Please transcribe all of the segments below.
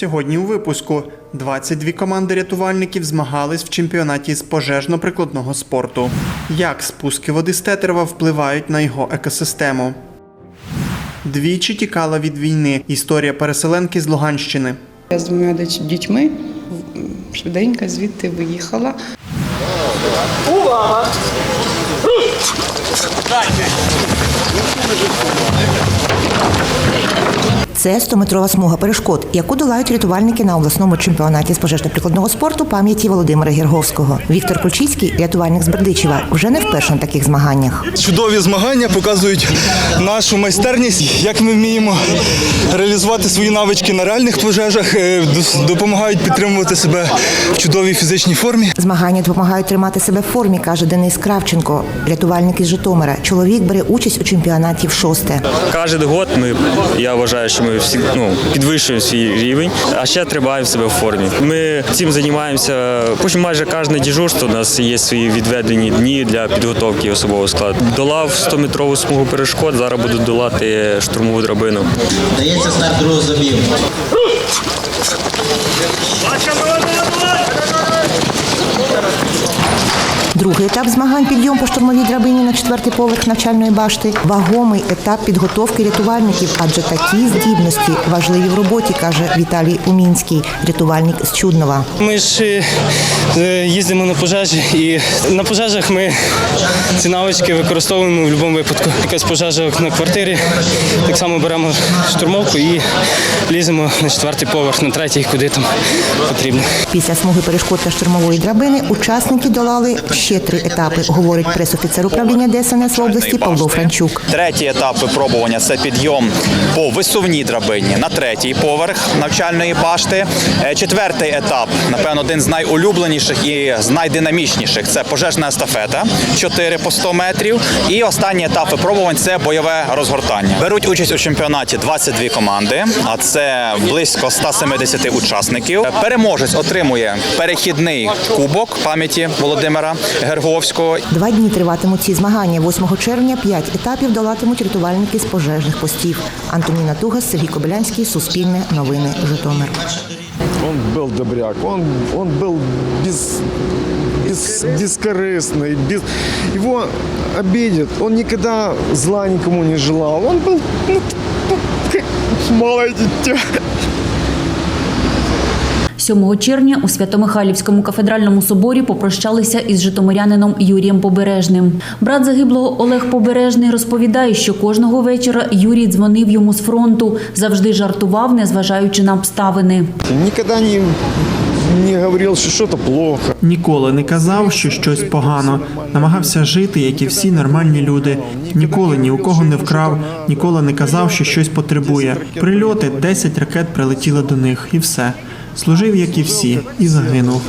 Сьогодні у випуску 22 команди рятувальників змагались в чемпіонаті з пожежно-прикладного спорту. Як спуски води з Тетерева впливають на його екосистему? Двічі тікала від війни. Історія переселенки з Луганщини. Я з двома дітьми швиденько звідти виїхала. Це 100-метрова смуга перешкод, яку долають рятувальники на обласному чемпіонаті з пожежно-прикладного спорту пам'яті Володимира Гірговського. Віктор Ключицький, рятувальник з Бердичева, вже не вперше на таких змаганнях. Чудові змагання показують нашу майстерність, як ми вміємо реалізувати свої навички на реальних пожежах, е, допомагають підтримувати себе в чудовій фізичній формі. Змагання допомагають тримати себе в формі, каже Денис Кравченко, рятувальник із Житомира. Чоловік бере участь у чемпіонаті в шосте. Кожен год ми, я вважаю, що ми всі ну, підвищуємо свій рівень, а ще тримаємо себе в формі. Ми цим займаємося. Потім майже кожне дежурство у нас є свої відведені дні для підготовки особового складу. Долав 100-метрову смугу перешкод, зараз буду долати штурмову драбину. Дається старт другого забігу. Другий етап змагань підйом по штурмовій драбині на четвертий поверх навчальної башти вагомий етап підготовки рятувальників, адже такі здібності важливі в роботі, каже Віталій Умінський, рятувальник з Чуднова. Ми ж е, їздимо на пожежі, і на пожежах ми ці навички використовуємо в будь-якому випадку. Якась пожежа на квартирі, так само беремо штурмовку і ліземо на четвертий поверх, на третій, куди там потрібно. Після смуги перешкод та штурмової драбини учасники долали ще три етапи, говорить пресофіцер управління ДСНС в області Павло Франчук. Третій етап випробування це підйом по висувній драбині на третій поверх навчальної башти. Е, Четвертий етап, напевно, один з найулюбленіших і з найдинамічніших це пожежна естафета 4 по 100 метрів. І останній етап випробувань це бойове розгортання. Беруть участь у чемпіонаті 22 команди, а це близько 170 учасників. Переможець отримує перехідний кубок пам'яті Володимира Герговського Два дні триватимуть ці змагання. 8 червня п'ять етапів долатимуть рятувальники з пожежних постів. Антоніна Тугас, Сергій Кобилянський, Суспільне, Новини, Житомир. Он был добряк, он, он был без, без, бескорыстный, без, его обидят, он никогда зла никому не желал, он был ну, ну, как малое дитя. 7 червня у Свято-Михайлівському кафедральному соборі попрощалися із житомирянином Юрієм Побережним. Брат загиблого Олег Побережний розповідає, що кожного вечора Юрій дзвонив йому з фронту, завжди жартував, незважаючи на обставини. Никогда не, не говорил, что что-то плохо. Ніколи не казав, що щось погано. Намагався жити, як і всі нормальні люди. Ніколи ні у кого не вкрав, ніколи не казав, що щось потребує. Прильоти 10 ракет прилетіли до них, і все. Служив, як і всі, і загинув.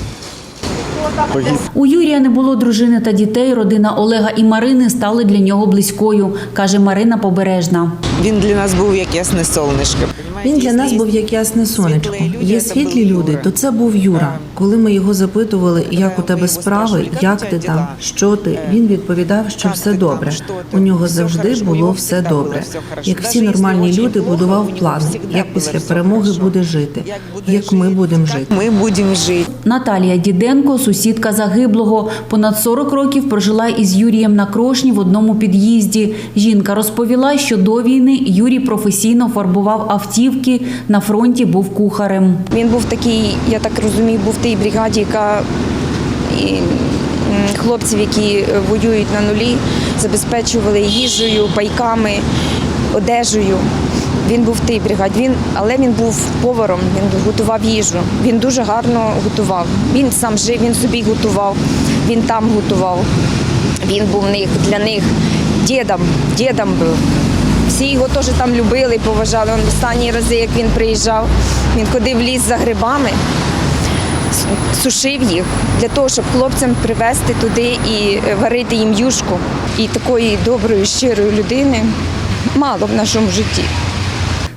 У Юрія не було дружини та дітей. Родина Олега і Марини стали для нього близькою, каже Марина Побережна. Він для нас був як ясне сонечко. Він для нас був як ясне сонечко. Є світлі люди, то це був Юра. Коли ми його запитували, як у тебе справи, як ти там, що ти, він відповідав, що все добре. У нього завжди було все добре. Як всі нормальні люди, будував плани, як після перемоги буде жити, як ми будемо жити. Ми будемо жити. Наталія Діденко, сусідка загиблого, понад 40 років прожила із Юрієм на крошні в одному під'їзді. Жінка розповіла, що до війни Юрій професійно фарбував автівки, на фронті був кухарем. Він був такий, я так розумію, був в тій бригаді, яка і, хлопців, які воюють на нулі, забезпечували їжею, байками, одежею. Він був в тій бригаді, він, але він був поваром, він готував їжу. Він дуже гарно готував. Він сам жив, він собі готував, він там готував. Він був них для них дідом, дідом був. Всі його теж там любили, поважали. Он останні рази, як він приїжджав, він ходив в ліс за грибами, сушив їх для того, щоб хлопцям привезти туди і е, варити їм юшку. І такої доброї, щирої людини мало в нашому житті.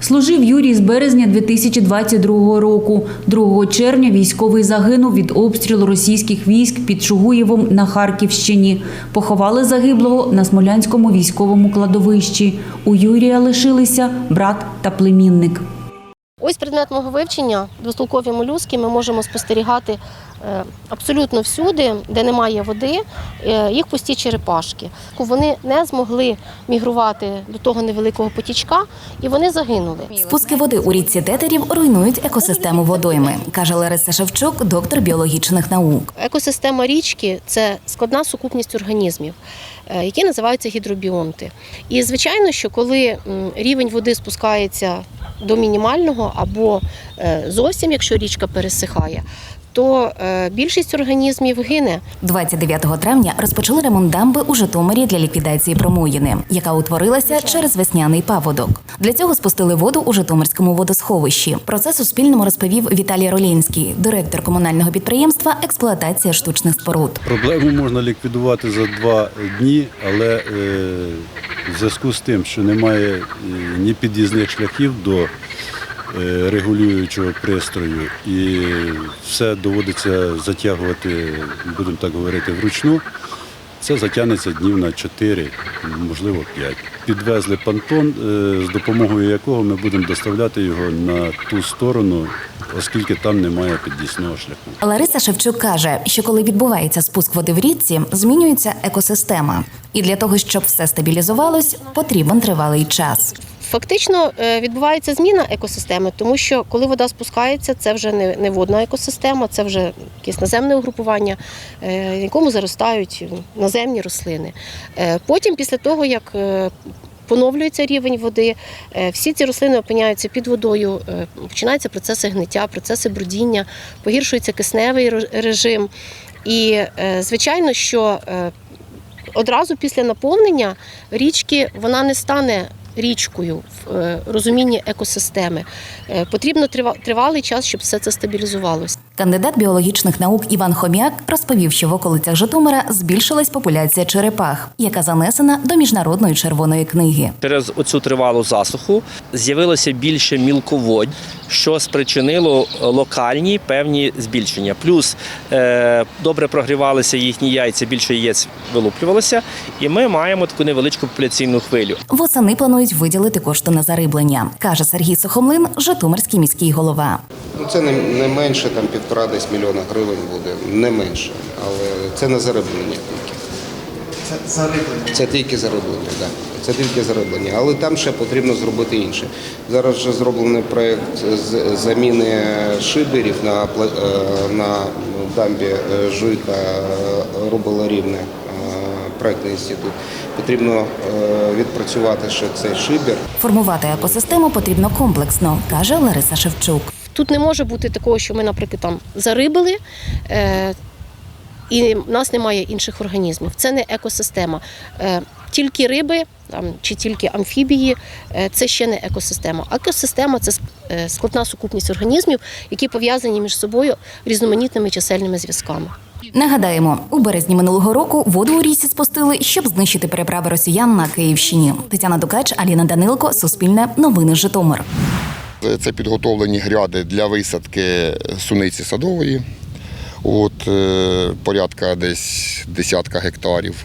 Служив Юрій з березня 2022 року. 2 червня військовий загинув від обстрілу російських військ під Шугуєвом на Харківщині. Поховали загиблого на Смолянському військовому кладовищі. У Юрія лишилися брат та племінник. Ось предмет мого вивчення двостолкові молюски ми можемо спостерігати е, абсолютно всюди, де немає води, е, їх пусті черепашки. Вони не змогли мігрувати до того невеликого потічка і вони загинули. Спуски води у річці тетерів руйнують екосистему водойми, каже Лариса Шевчук, доктор біологічних наук. Екосистема річки це складна сукупність організмів, е, які називаються гідробіонти. І звичайно, що коли рівень води спускається до мінімального або е, зовсім, якщо річка пересихає, то е, більшість організмів гине. 29 травня розпочали ремонт дамби у Житомирі для ліквідації промоїни, яка утворилася через весняний паводок. Для цього спустили воду у Житомирському водосховищі. Про це Суспільному розповів Віталій Ролінський, директор комунального підприємства Експлуатація штучних споруд. Проблему можна ліквідувати за два дні, але е, в зв'язку з тим, що немає е, ні під'їзних шляхів до регулюючого пристрою, і все доводиться затягувати, будемо так говорити, вручну. Це затягнеться днів на 4, можливо 5. Підвезли понтон, е, з допомогою якого ми будемо доставляти його на ту сторону, оскільки там немає під'їзного шляху. Лариса Шевчук каже, що коли відбувається спуск води в річці, змінюється екосистема. І для того, щоб все стабілізувалось, потрібен тривалий час. Фактично е, відбувається зміна екосистеми, тому що коли вода спускається, це вже не, водна екосистема, це вже якесь наземне угрупування, е, в якому заростають наземні рослини. Е, Потім, після того, як Поновлюється рівень води, всі ці рослини опиняються під водою, починаються процеси гниття, процеси брудіння, погіршується кисневий режим. І, звичайно, що одразу після наповнення річки вона не стане річкою в е, розумінні екосистеми. Е, Потрібно трива- тривалий час, щоб все це стабілізувалося. Кандидат біологічних наук Іван Хом'як розповів, що в околицях Житомира збільшилась популяція черепах, яка занесена до міжнародної червоної книги. Через оцю тривалу засуху з'явилося більше мілководь, що спричинило локальні певні збільшення. Плюс е, добре прогрівалися їхні яйця, більше яєць вилуплювалося, і ми маємо таку невеличку популяційну хвилю. Восени планують виділити кошти на зариблення, каже Сергій Сухомлин, Житомирський міський голова. Ну, це не, не менше там півтора десь мільйона гривень буде, не менше. Але це не зароблення тільки. Це зариблення. Це тільки зароблення, так. Це тільки зароблення. Але там ще потрібно зробити інше. Зараз вже зроблений проєкт з заміни шиберів на, е, на дамбі е, Жуйка е, Рубела Рівне. е, Проектний інститут. Потрібно е, відпрацювати ще цей шибер. Формувати екосистему потрібно комплексно, каже Лариса Шевчук. Тут не може бути такого, що ми, наприклад, там зарибили. Е, і в нас немає інших організмів. Це не екосистема. Е, Тільки риби там, чи тільки амфібії е, це ще не екосистема. Екосистема це складна сукупність організмів, які пов'язані між собою різноманітними чисельними зв'язками. Нагадаємо, у березні минулого року воду у річці спустили, щоб знищити переправи росіян на Київщині. Тетяна Дукач, Аліна Данилко, Суспільне, Новини Житомир. Це підготовлені гряди для висадки суниці садової. От, е, порядка десь десятка гектарів.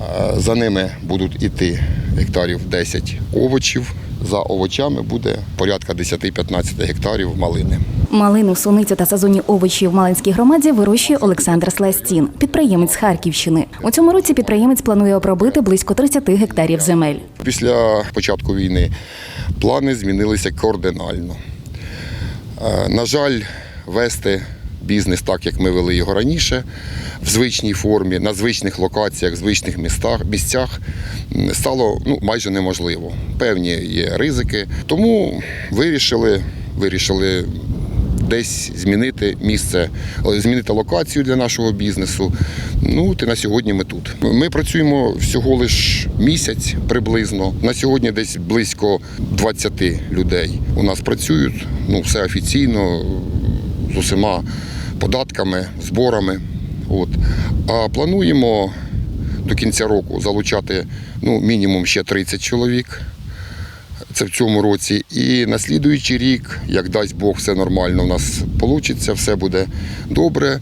Е, За ними будуть іти гектарів 10 овочів. За овочами буде порядка 10-15 гектарів малини. Малину, суницю та сезонні овочі в Малинській громаді вирощує Олександр Сластін, підприємець Харківщини. У цьому році підприємець планує обробити близько 30 гектарів земель. Після початку війни плани змінилися кардинально. Е, На жаль, вести бізнес так, як ми вели його раніше, в звичній формі, на звичних локаціях, звичних містах, місцях стало ну, майже неможливо. Певні є ризики. Тому вирішили, вирішили десь змінити місце, змінити локацію для нашого бізнесу. Ну, ти на сьогодні ми тут. Ми працюємо всього лиш місяць приблизно. На сьогодні десь близько 20 людей у нас працюють. Ну, все офіційно, з усіма податками, зборами. От. А плануємо до кінця року залучати ну, мінімум ще 30 чоловік. Це в цьому році. І на слідуючий рік, як дасть Бог, все нормально у нас вийде, все буде добре.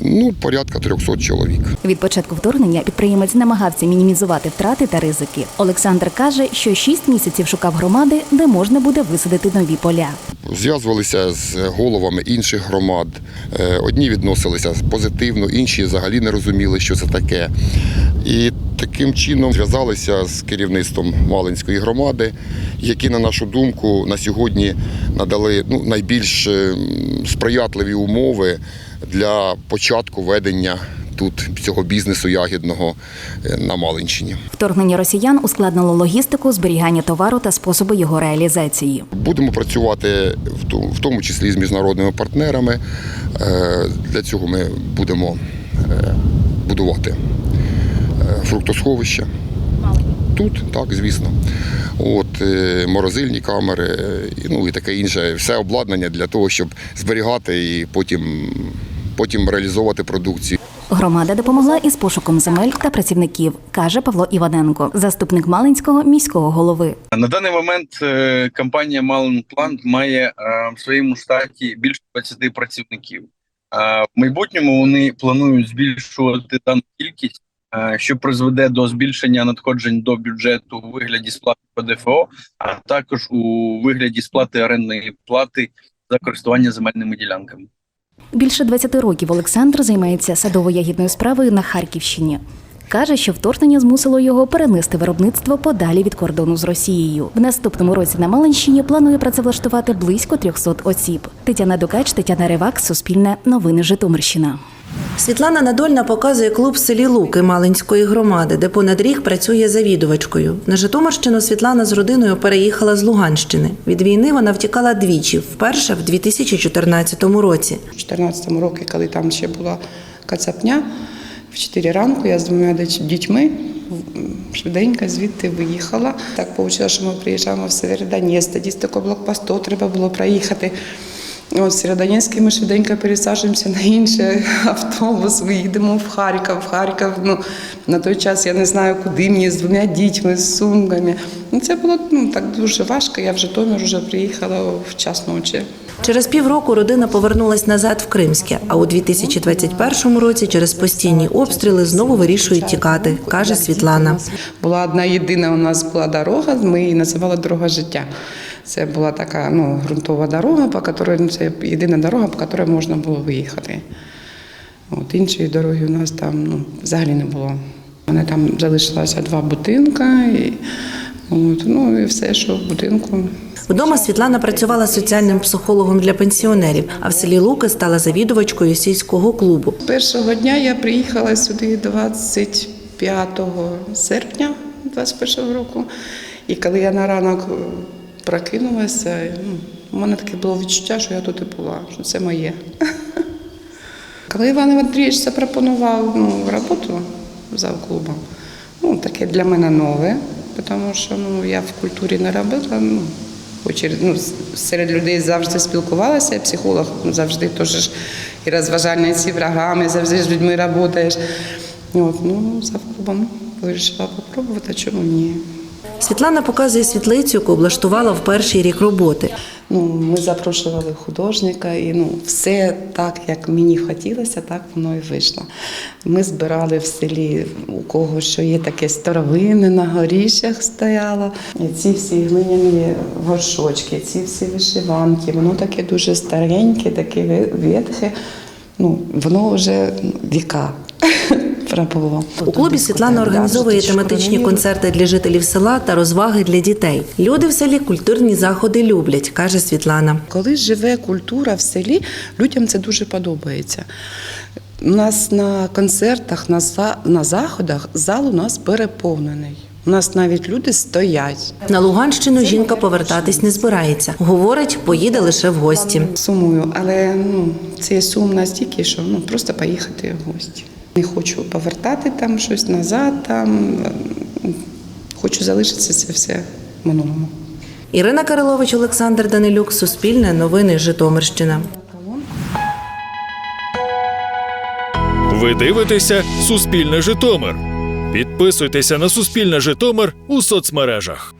Ну, порядка 300 чоловік. Від початку вторгнення підприємець намагався мінімізувати втрати та ризики. Олександр каже, що шість місяців шукав громади, де можна буде висадити нові поля. Зв'язувалися з головами інших громад. Е, Одні відносилися позитивно, інші взагалі не розуміли, що це таке. І таким чином зв'язалися з керівництвом Малинської громади, які, на нашу думку, на сьогодні надали ну, найбільш е, сприятливі умови для початку ведення тут цього бізнесу ягідного е, на Малинщині. Вторгнення росіян ускладнило логістику, зберігання товару та способи його реалізації. Будемо працювати в тому- числі з міжнародними партнерами. Е, Для цього ми будемо е, будувати фруктосховище. Тут, так, звісно. От, морозильні камери, ну і таке інше, все обладнання для того, щоб зберігати і потім, потім реалізовувати продукцію. Громада допомогла із пошуком земель та працівників, каже Павло Іваненко, заступник Малинського міського голови. На даний момент е, компанія Malin має е, в своєму штаті більше 20 працівників. Е, В майбутньому вони планують збільшувати дану кількість, що призведе до збільшення надходжень до бюджету у вигляді сплати ПДФО, а також у вигляді сплати орендної плати за користування земельними ділянками. Більше 20 років Олександр займається садово-ягідною справою на Харківщині. Каже, що вторгнення змусило його перенести виробництво подалі від кордону з Росією. В наступному році на Малинщині планує працевлаштувати близько 300 осіб. Тетяна Дукач, Тетяна Ревак, Суспільне, Новини Житомирщина. Світлана Надольна показує клуб в селі Луки Малинської громади, де понад рік працює завідувачкою. На Житомирщину Світлана з родиною переїхала з Луганщини. Від війни вона втікала двічі. Вперше в 2014 році. У 2014 році, коли там ще була кацапня, в 4 ранку я з двома дітьми швиденько звідти виїхала. Так вийшло, що ми приїжджаємо в Северодонець, тоді з такого блокпосту треба було проїхати. От з Сєвєродонецька ми швиденько пересаджуємося на інший автобус, ми їдемо в Харків. В Харків, ну, на той час я не знаю, куди мені з двома дітьми, з сумками. Ну, це було ну, так дуже важко. Я в Житомир вже приїхала в час ночі. Через півроку родина повернулась назад в Кримське, а у 2021 році через постійні обстріли знову вирішують тікати, каже Світлана. Була одна єдина у нас була дорога, ми її називали дорога життя. Це була така ну, ґрунтова дорога, по якій ну, це єдина дорога, по якій можна було виїхати. От, іншої дороги у нас там ну, взагалі не було. У мене там залишилося два будинка, і, от, ну, і все, що в будинку. Вдома Світлана працювала соціальним психологом для пенсіонерів, а в селі Луки стала завідувачкою сільського клубу. Першого дня я приїхала сюди 25 серпня 21 року. І коли я на ранок прокинулася, ну, у мене таке було відчуття, що я тут і була, що це моє. Коли Іван Андрійович запропонував ну, роботу завклубом, ну, таке для мене нове, тому що ну, я в культурі не робила. Ну, ну, серед людей завжди спілкувалася, психолог ну, завжди теж і розважальні ці програми, завжди з людьми працюєш. От, ну, завклубом вирішила спробувати, чому ні. Світлана показує світлицю, яку облаштувала в перший рік роботи. Ну, ми запрошували художника, і ну, все так, як мені хотілося, так воно і вийшло. Ми збирали в селі, у кого що є таке старовинне, на горіщах стояло. І ці всі глиняні горшочки, ці всі вишиванки, воно таке дуже стареньке, таке ветхе. Ну, воно вже віка. У клубі Світлана організовує тематичні концерти для жителів села та розваги для дітей. Люди в селі культурні заходи люблять, каже Світлана. Коли живе культура в селі, людям це дуже подобається. У нас на концертах, на, на заходах зал у нас переповнений. У нас навіть люди стоять. На Луганщину жінка повертатись не збирається. Говорить, поїде лише в гості. Сумую, але ну, це сум настільки, що ну, просто поїхати в гості. Не хочу повертати там щось назад, там. хочу залишитися це все в минулому. Ірина Кирилович, Олександр Данилюк, Суспільне, Новини Житомирщина. Ви дивитеся Суспільне Житомир. Підписуйтеся на Суспільне Житомир у соцмережах.